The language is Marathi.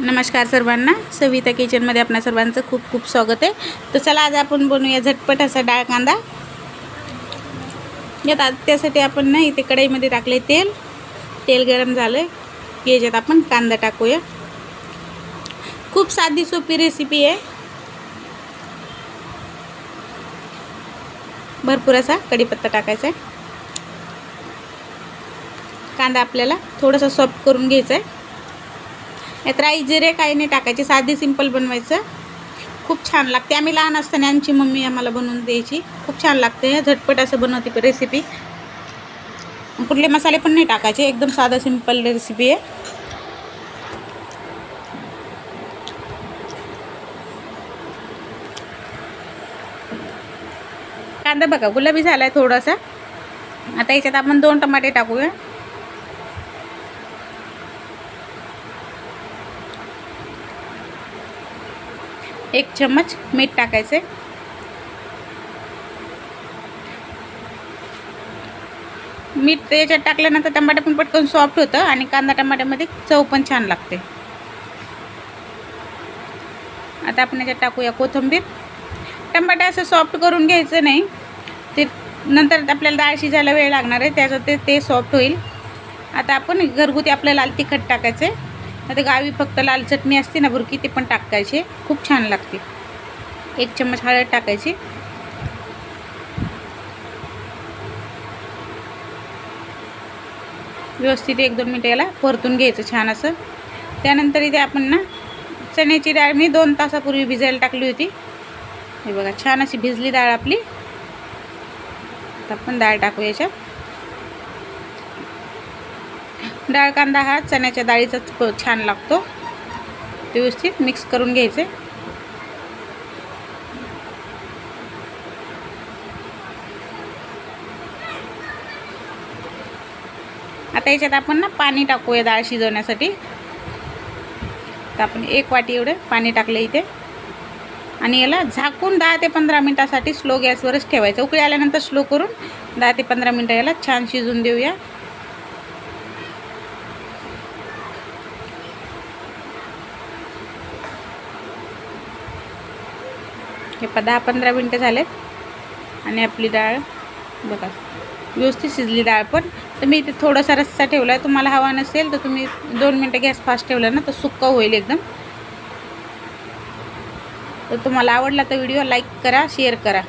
नमस्कार सर्वांना. सविता किचनमध्ये आपणा सर्वांचं खूप खूप स्वागत आहे. तर चला आज आपण बनवूया झटपट असा डाळ कांदा. यात आज त्यासाठी आपण ना इथे कढईमध्ये टाकले तेल. तेल गरम झालं की याच्यात आपण कांदा टाकूया. खूप साधी सोपी रेसिपी आहे. भरपूर असा कढीपत्ता टाकायचा आहे. कांदा आपल्याला थोडासा सॉफ्ट करून घ्यायचा आहे. यात राई जिरे काही नाही टाकायचे साधी सिंपल बनवायचं. खूप छान लागते. आम्ही लहान असताना आमची मम्मी आम्हाला बनवून द्यायची. खूप छान लागते. झटपट असं बनवते रेसिपी कुठले मसाले पण नाही टाकायचे. एकदम साधा सिंपल रेसिपी आहे. कांदा बघा गुलाबी झाला आहे थोडासा. आता याच्यात आपण दोन टमाटे टाकूया. एक चम्मच मीठ टाकायचे मीठ याच्यात टाकल्यानंतर टमाटे पण पटकन सॉफ्ट होतं आणि कांदा टमाट्यामध्ये चव पण छान लागते. आता आपण याच्यात टाकूया कोथिंबीर. टमाटे असं सॉफ्ट करून घ्यायचं नाही. ते नंतर आपल्याला डाळ शिजायला वेळ लागणार आहे त्याचं ते ते सॉफ्ट होईल. आता आपण घरगुती आपलं लाल तिखट टाकायचं आहे. आता गावी फक्त लाल चटणी असते ना बुरकी ते पण टाकायची. खूप छान लागते. एक चम्मच हळद टाकायची. व्यवस्थित एक दोन मिनटं याला परतून घ्यायचं छान असं. त्यानंतर इथे आपण ना चण्याची डाळ मी दोन तासापूर्वी भिजायला टाकली होती. हे बघा छान अशी भिजली डाळ आपली. आता आपण डाळ टाकू याच्यात. डाळ कांदा हा चण्याच्या डाळीचाच प- छान लागतो. व्यवस्थित मिक्स करून घ्यायचे. आता याच्यात आपण ना पाणी टाकूया डाळ शिजवण्यासाठी. तर आपण एक वाटी एवढे पाणी टाकलं इथे. आणि याला झाकून दहा ते पंधरा मिनटासाठी स्लो गॅसवरच ठेवायचं. उकळी आल्यानंतर स्लो करून दहा ते पंधरा मिनटं याला छान शिजून देऊया. हे प दहा पंधरा मिनटं झालेत. आणि आपली डाळ बघा व्यवस्थित शिजली डाळ पण. तर मी इथे थोडासा रस्सा ठेवला आहे. तुम्हाला हवा नसेल तर तुम्ही दोन मिनटं गॅस फास्ट ठेवला ना तर सुक्का होईल एकदम. तर तुम्हाला आवडला तर व्हिडिओ लाईक करा शेअर करा.